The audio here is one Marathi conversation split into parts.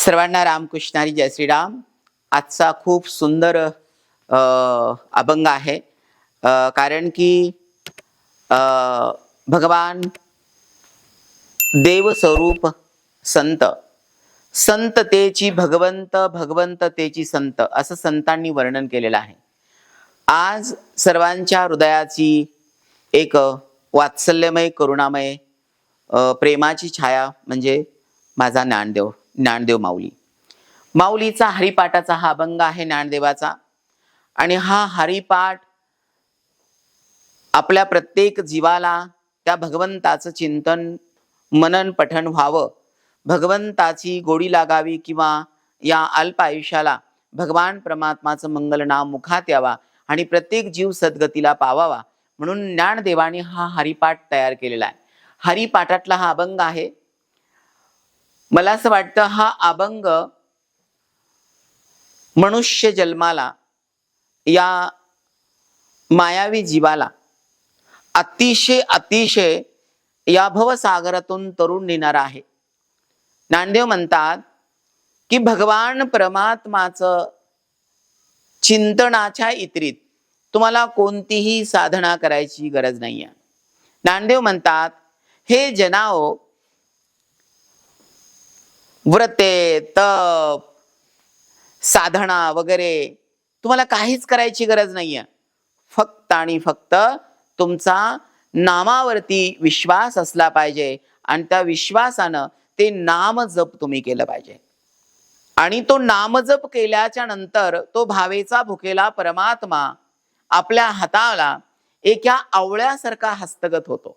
सर्वांना रामकृष्णारी जय श्रीराम. आजचा खूप सुंदर अभंग आहे. कारण की भगवान देवस्वरूप संत संततेची भगवंत भगवंततेची संत असं संतांनी वर्णन केलेलं आहे. आज सर्वांच्या हृदयाची एक वात्सल्यमय करुणामय प्रेमाची छाया म्हणजे माझा ज्ञानदेव. ज्ञानदेव माऊली. माऊलीचा हरिपाठाचा हा अभंग आहे ज्ञानदेवाचा. आणि हा हरिपाठ आपल्या प्रत्येक जीवाला त्या भगवंताचं चिंतन मनन पठण व्हावं. भगवंताची गोडी लागावी किंवा या अल्प आयुष्याला भगवान परमात्माचं मंगल नाम मुखात यावा आणि प्रत्येक जीव सद्गतीला पावावा. म्हणून ज्ञानदेवाने हा हरिपाठ तयार केलेला आहे. हरिपाठातला हा अभंग आहे मला असं वाटतं हा अभंग मनुष्य जन्माला या मायावी जीवाला अतिशय अतिशय या भवसागरातून तरुण नेणारा आहे. नांदेव म्हणतात की भगवान परमात्माचं चिंतनाच्या इतरीत तुम्हाला कोणतीही साधना करायची गरज नाहीये. नांदेव म्हणतात हे जनाओ व्रते तप साधना वगैरे. तुम्हाला काहीच करायची गरज नाहीये. फक्त आणि फक्त तुमचा नामावरती विश्वास असला पाहिजे आणि त्या विश्वासानं ते नाम जप तुम्ही केलं पाहिजे. आणि तो नामजप केल्याच्यानंतर तो भावेचा भुकेला परमात्मा आपल्या हाताला एका आवळ्यासारखा हस्तगत होतो.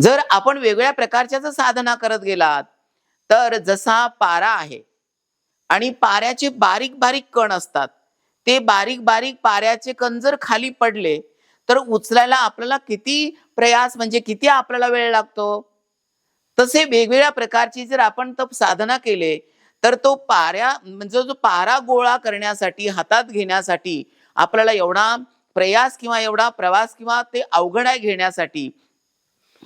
जर आपण वेगळ्या प्रकारच्या जर साधना करत गेलात तर जसा पारा आहे आणि पाऱ्याचे बारीक बारीक कण असतात ते बारीक बारीक पाऱ्याचे कण जर खाली पडले तर उचलायला आपल्याला किती प्रयास म्हणजे किती आपल्याला वेळ लागतो? तसे वेगवेगळ्या प्रकारची जर आपण तप साधना केले तर तो पाऱ्या म्हणजे जो पारा गोळा करण्यासाठी हातात घेण्यासाठी आपल्याला एवढा प्रयास किंवा एवढा प्रवास किंवा ते अवघड आहे घेण्यासाठी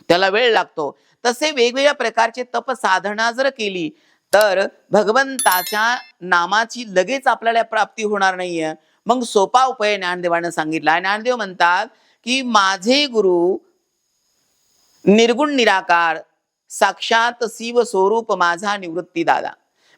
त्याला वेळ लागतो. तसे वेगवेगळ्या प्रकारचे तप साधना जर केली तर भगवंताच्या नामाची लगेच आपल्याला प्राप्ती होणार नाहीये. मग सोपा उपाय ज्ञानदेवानं सांगितला. ज्ञानदेव म्हणतात की माझे गुरु निर्गुण निराकार साक्षात शिव स्वरूप माझा निवृत्ती दादा.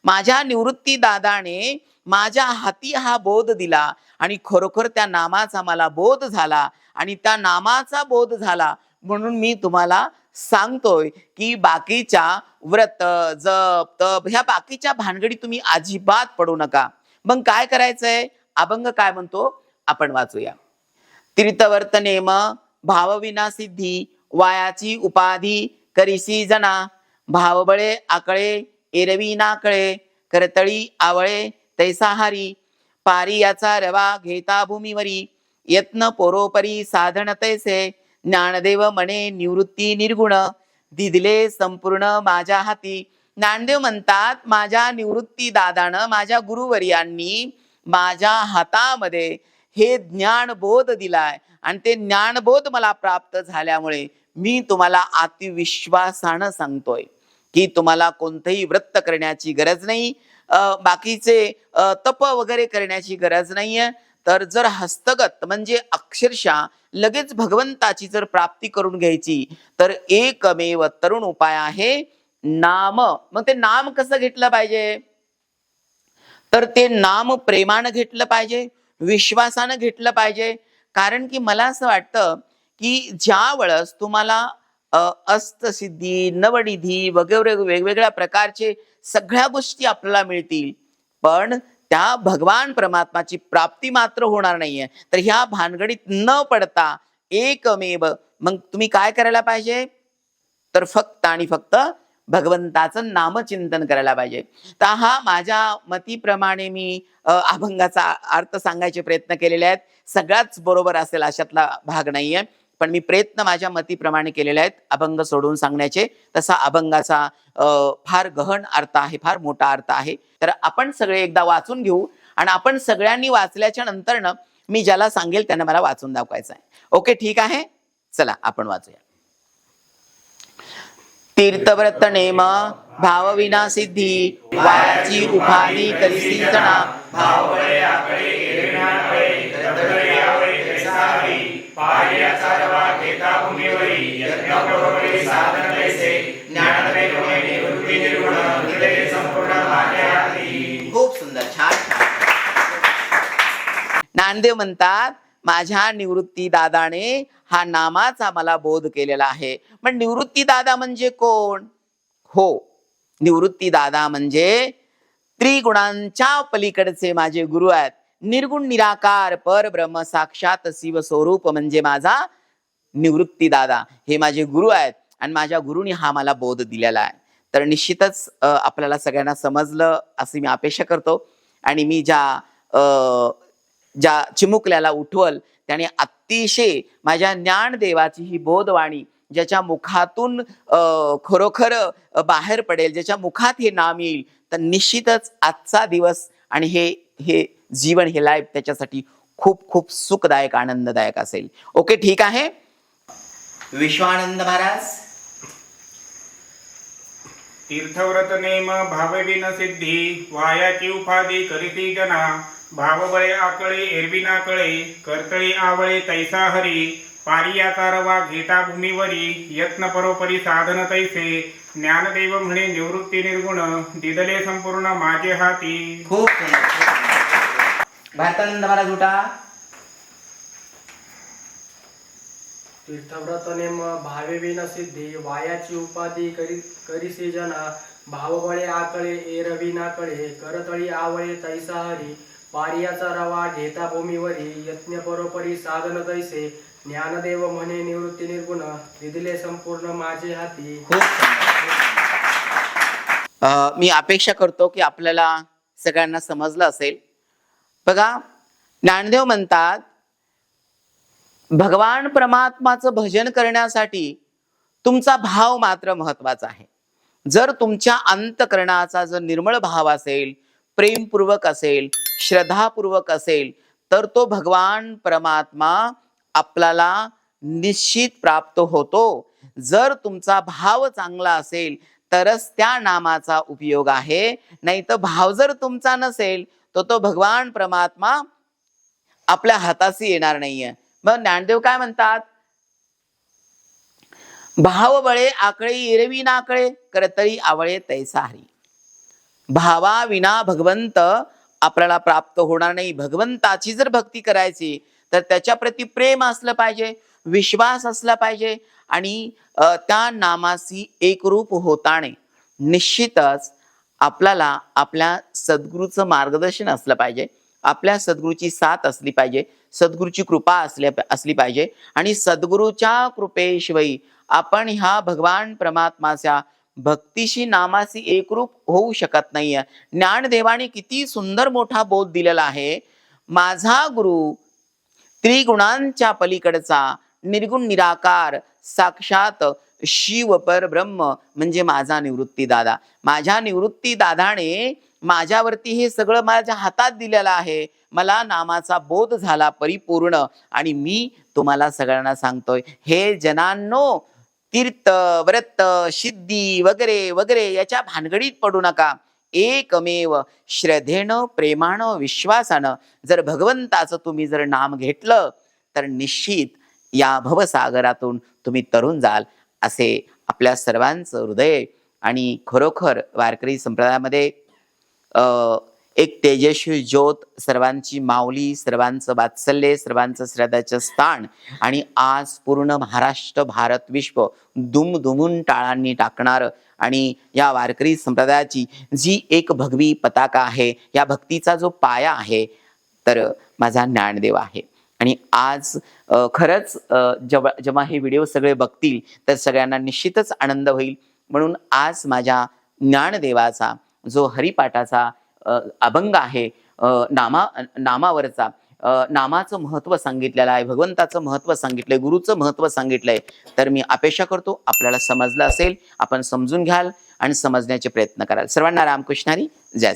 माझ्या निवृत्ती दादाने माझ्या हाती हा बोध दिला आणि खरोखर त्या नामाचा मला बोध झाला आणि त्या नामाचा बोध झाला म्हणून मी तुम्हाला सांगतोय की बाकीच्या व्रत जप तप ह्या बाकीच्या भानगडी तुम्ही अजिबात पडू नका. मग काय करायचंय? अभंग काय म्हणतो? आपण वाचूया. तीर्थवर्त नेम भावविना सिद्धी वायाची उपाधी करीसी जना भावबळे आकळे एरवी नाकळे करतळी आवळे तैसाहारी पारी याचा रवा घेता भूमीवरी यत्न पोरोपरी साधन तैसे ज्ञानदेव म्हणे निवृत्ती निर्गुण दिदले संपूर्ण माझ्या हाती. ज्ञानदेव म्हणतात माझ्या निवृत्ती दादानं माझ्या गुरुवर्यांनी माझ्या हातामध्ये हे ज्ञानबोध दिलाय. आणि ते ज्ञानबोध मला प्राप्त झाल्यामुळे मी तुम्हाला अतिविश्वासानं सांगतोय की तुम्हाला कोणतंही व्रत करण्याची गरज नाही. अं, बाकीचे तप वगैरे करण्याची गरज नाहीये. तर जर हस्तगत म्हणजे अक्षरशः लगेच भगवंताची जर प्राप्ती करून घ्यायची तर एकमेव तरुण उपाय आहे नाम. मग ते नाम कसं घेतलं पाहिजे? तर ते नाम प्रेमानं घेतलं पाहिजे विश्वासानं घेतलं पाहिजे. कारण की मला असं वाटतं की ज्या वेळेस तुम्हाला अस्तसिद्धी नवनिधी वगैरे वेगवेगळ्या प्रकारचे सगळ्या गोष्टी आपल्याला मिळतील पण त्या भगवान परमात्माची प्राप्ती मात्र होणार नाहीये. तर ह्या भानगडीत न पडता एकमेव मग तुम्ही काय करायला पाहिजे? तर फक्त आणि फक्त भगवंताचं नामचिंतन करायला पाहिजे. तर हा माझ्या मतीप्रमाणे मी अभंगाचा अर्थ सांगायचे प्रयत्न केलेले आहेत. सगळ्याच बरोबर असेल अशातला भाग नाहीये. पण मी प्रयत्न माझ्या मतीप्रमाणे केलेले आहेत अभंग सोडून सांगण्याचे. तसा अभंगाचा फार गहन अर्थ आहे फार मोठा अर्थ आहे. तर आपण सगळे एकदा वाचून घेऊ आणि आपण सगळ्यांनी वाचल्याच्या नंतरनं मी ज्याला सांगेल त्यांना मला वाचून दाखवायचं आहे. ओके ठीक आहे? चला आपण वाचूया. तीर्थव्रत नेम भावविना सिद्धी वायाची उपाधी संपूर्ण जना खूप सुंदर छान छान. नामदेव म्हणतात माझ्या निवृत्ती दादाने हा नामाचा मला बोध केलेला आहे. पण निवृत्ती दादा म्हणजे कोण? हो निवृत्ती दादा म्हणजे त्रिगुणांच्या पलीकडचे माझे गुरु आहेत. निर्गुण निराकार परब्रह्म साक्षात शिव स्वरूप म्हणजे माझा निवृत्ती दादा. हे माझे गुरु आहेत आणि माझ्या गुरुनी हा मला बोध दिलेला आहे. तर निश्चितच आपल्याला सगळ्यांना समजलं अशी मी अपेक्षा करतो. आणि मी ज्या ज्या चिमुकल्याला उठवल त्याने अतिशय माझ्या ज्ञानदेवाची ही बोधवाणी ज्याच्या मुखातून खरोखर बाहेर पडेल ज्याच्या मुखात हे नाम येईल तर निश्चितच आजचा दिवस आणि हे हे जीवन हे लाईफ त्याच्यासाठी खूप खूप सुखदायक आनंददायक असेल. ओके ठीक आहे? विश्वानंद महाराज. तीर्थव्रत नेम भावविन सिद्धी वायाची उपाधी करीती जना भावबळे आकळे एरविना कळे कर्तळी आवळे तैसा हरी पारियाचा रवा घेता भूमीवरी यत्न परोपरी साधन तैसे ज्ञानदेव म्हणे निवृत्ती निर्गुण दिदले संपूर्ण माझे हाती. खूप. भारतानंद महाराज उठा. तीर्थव्रत नेम भावे विन सिद्धी वायाची उपाधी करी करीसी जना भावबळे आकळे एरवी नाकळे करतळी आवळे तैसा हरी पारियाचा रवा घेता भूमीवरी यज्ञ परोपरी साधन तैसे ज्ञानदेव म्हणे निवृत्ती निर्गुण दिदिले संपूर्ण माझे हाती. मी अपेक्षा करतो की आपल्याला सगळ्यांना समजलं असेल. बघा ज्ञानदेव म्हणतात भगवान परमात्माचं भजन करण्यासाठी तुमचा भाव मात्र महत्त्वाचा आहे. जर तुमच्या अंतकरणाचा जर निर्मळ भाव असेल प्रेमपूर्वक असेल श्रद्धापूर्वक असेल तर तो भगवान परमात्मा आपल्याला निश्चित प्राप्त होतो. जर तुमचा भाव चांगला असेल तरच त्या नामाचा उपयोग आहे. नाही तर भाव जर तुमचा नसेल तर तो भगवान परमात्मा आपल्या हाताशी येणार नाहीये. मग ज्ञानदेव काय म्हणतात? भाव बळे आकळे एरवी नाकळे करतळी आवळे तैसा हरी. भावा विना भगवंत आपल्याला प्राप्त होणार नाही. भगवंताची जर भक्ती करायची तर त्याच्या प्रती प्रेम असलं पाहिजे विश्वास असला पाहिजे आणि त्या नामाशी एकरूप होताने निश्चितच आपल्याला आपल्या सद्गुरूचं मार्गदर्शन असलं पाहिजे. आपल्या सद्गुरूची साथ असली पाहिजे. सद्गुरूची कृपा असल्या असली पाहिजे. आणि सद्गुरूच्या कृपेशिवाय आपण ह्या भगवान परमात्माच्या भक्तीशी नामाशी एकरूप होऊ शकत नाहीये. ज्ञानदेवाने किती सुंदर मोठा बोध दिलेला आहे. माझा गुरु त्रिगुणांच्या पलीकडचा निर्गुण निराकार साक्षात शिव पर ब्रह्म म्हणजे माझा निवृत्ती दादा. माझ्या निवृत्ती दादाने माझ्यावरती हे सगळं माझ्या हातात दिलेलं आहे. मला नामाचा बोध झाला परिपूर्ण आणि मी तुम्हाला सगळ्यांना सांगतोय. हे जनांनो तीर्थ व्रत सिद्धी वगैरे वगैरे याच्या भानगडीत पडू नका. एकमेव श्रद्धेनं प्रेमानं विश्वासानं जर भगवंताचं तुम्ही जर नाम घेतलं तर निश्चित या भवसागरातून तुम्ही तरुण जाल. असे आपल्या सर्वांचं हृदय आणि खरोखर वारकरी संप्रदायामध्ये एक तेजस्वी ज्योत सर्वांची माऊली सर्वांचं वात्सल्य सर्वांचं श्रद्धाचं स्थान आणि आज पूर्ण महाराष्ट्र भारत विश्व दुमदुमून टाळांनी टाकणारं आणि या वारकरी संप्रदायाची जी एक भगवी पताका आहे या भक्तीचा जो पाया आहे तर माझा ज्ञानदेव आहे. आणि आज खरंच जेव्हा जेव्हा हे व्हिडिओ सगळे बघतील तर सगळ्यांना निश्चितच आनंद होईल. म्हणून आज माझ्या ज्ञानदेवाचा जो हरिपाठाचा अभंग आहे नामा नामावरचा नामाचं महत्त्व सांगितलेलं आहे भगवंताचं महत्त्व सांगितलंय गुरुचं महत्त्व सांगितलंय तर मी अपेक्षा करतो आपल्याला समजलं असेल आपण समजून घ्याल आणि समजण्याचे प्रयत्न कराल. सर्वांना रामकृष्णारी जय